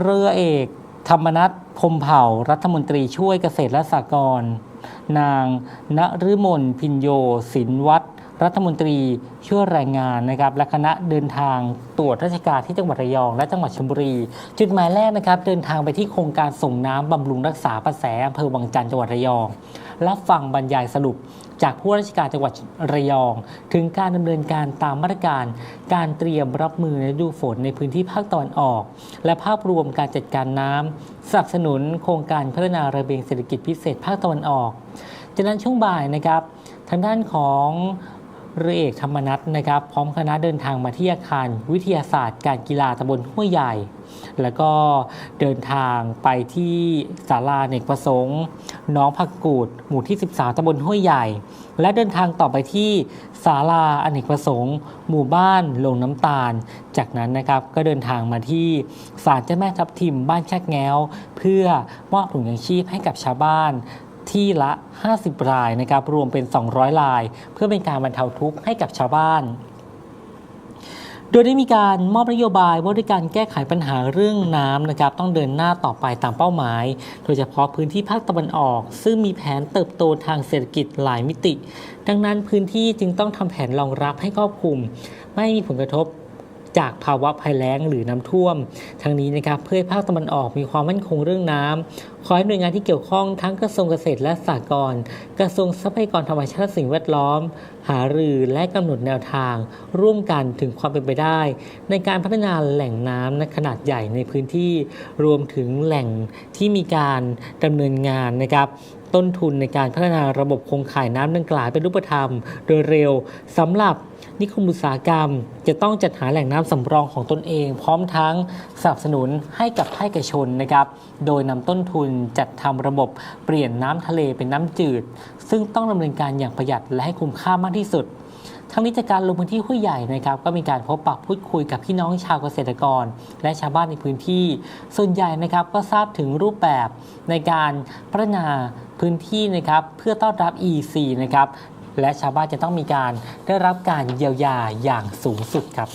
เรือเอก ธรรมนัฐ พมเผ่ารัฐมนตรีช่วยเกษตรและสหกรณ์นางณฤมลพินโยศินวัฒน์รัฐมนตรีช่วยแรงงานนะครับและคณะเดินทางตรวจราชการที่จังหวัดระยอง และจังหวัดชลบุรี จุดหมายแรกนะครับ เดินทางไปที่โครงการส่งน้ำบำรุงรักษาประแสอำเภอวังจันทร์จังหวัดระยอง รับฟังบรรยายสรุป จากผู้ราชการจังหวัดระยอง ถึงการดำเนินการตามมาตรการ การเตรียมรับมือในฤดูฝนในพื้นที่ภาคตะวันออก และภาพรวมการจัดการน้ำสนับสนุนโครงการพัฒนาระเบียงเศรษฐกิจพิเศษภาคตะวันออก จากนั้นช่วงบ่ายนะครับ ทางด้านของ เรือเอกธรรมนัฐนะครับ พร้อมคณะเดินทางมาที่อาคารวิทยาศาสตร์ การกีฬาตำบลห้วยใหญ่ แล้วก็เดินทางไปที่ศาลาเนกประสงค์ น้องผักกูด หมู่ที่ 13ตำบลห้วยใหญ่ และเดินทางต่อไปที่ศาลาอเนกประสงค์ หมู่บ้านลงน้ำตาล จากนั้นนะครับก็เดินทางมาที่ศาลเจ้าแม่ทับทิมบ้านชักแง้ว เพื่อมอบถุงยังชีพให้กับชาวบ้าน ที่ละ 50 รายนะครับรวมเป็น 200 ราย เพื่อเป็นการบรรเทาทุกข์ให้กับชาวบ้านโดยได้มีการมอบนโยบายว่าด้วยการแก้ไขปัญหาเรื่องน้ำนะครับต้องเดินหน้าต่อไปตามเป้าหมาย โดยเฉพาะพื้นที่ภาคตะวันออก ซึ่งมีแผนเติบโตทางเศรษฐกิจหลายมิติ ดังนั้นพื้นที่จึงต้องทำแผนรองรับให้ครอบคลุม ไม่มีผลกระทบ จากภาวะภัยแล้งหรือน้ำท่วม ทั้งนี้นะครับเพื่อให้ภาคตะวันออกมีความมั่นคงเรื่องน้ำขอให้หน่วยงานที่เกี่ยวข้องทั้งกระทรวงเกษตรและสหกรณ์กระทรวงทรัพยากรธรรมชาติสิ่งแวดล้อม หารือและกำหนดแนวทาง ร่วมกันถึงความเป็นไปได้ ในการพัฒนาแหล่งน้ำในขนาดใหญ่ในพื้นที่รวมถึงแหล่งที่มีการดำเนินงานนะครับต้นทุนในการพัฒนาระบบโครงข่ายน้ำดังกล่าวเป็นรูปธรรม โดยเร็วสำหรับ นิคมอุตสาหกรรม จะต้องจัดหาแหล่งน้ำสำรองของตนเอง พร้อมทั้งสนับสนุนให้กับภาคเอกชนนะครับ โดยนำต้นทุนจัดทำระบบเปลี่ยนน้ำทะเลเป็นน้ำจืด ซึ่งต้องดำเนินการอย่างประหยัดและให้คุ้มค่ามากที่สุดทั้งนี้จากการลงพื้นที่ห้วยใหญ่นะครับ ก็มีการพบปะพูดคุยกับพี่น้องชาวเกษตรกร และชาวบ้านในพื้นที่ ส่วนใหญ่นะครับก็ทราบถึงรูปแบบในการพัฒนาพื้นที่นะครับเพื่อต้อนรับ EC นะครับ และชาวบ้านจะต้องมีการได้รับการเยียวยาอย่างสูงสุดครับ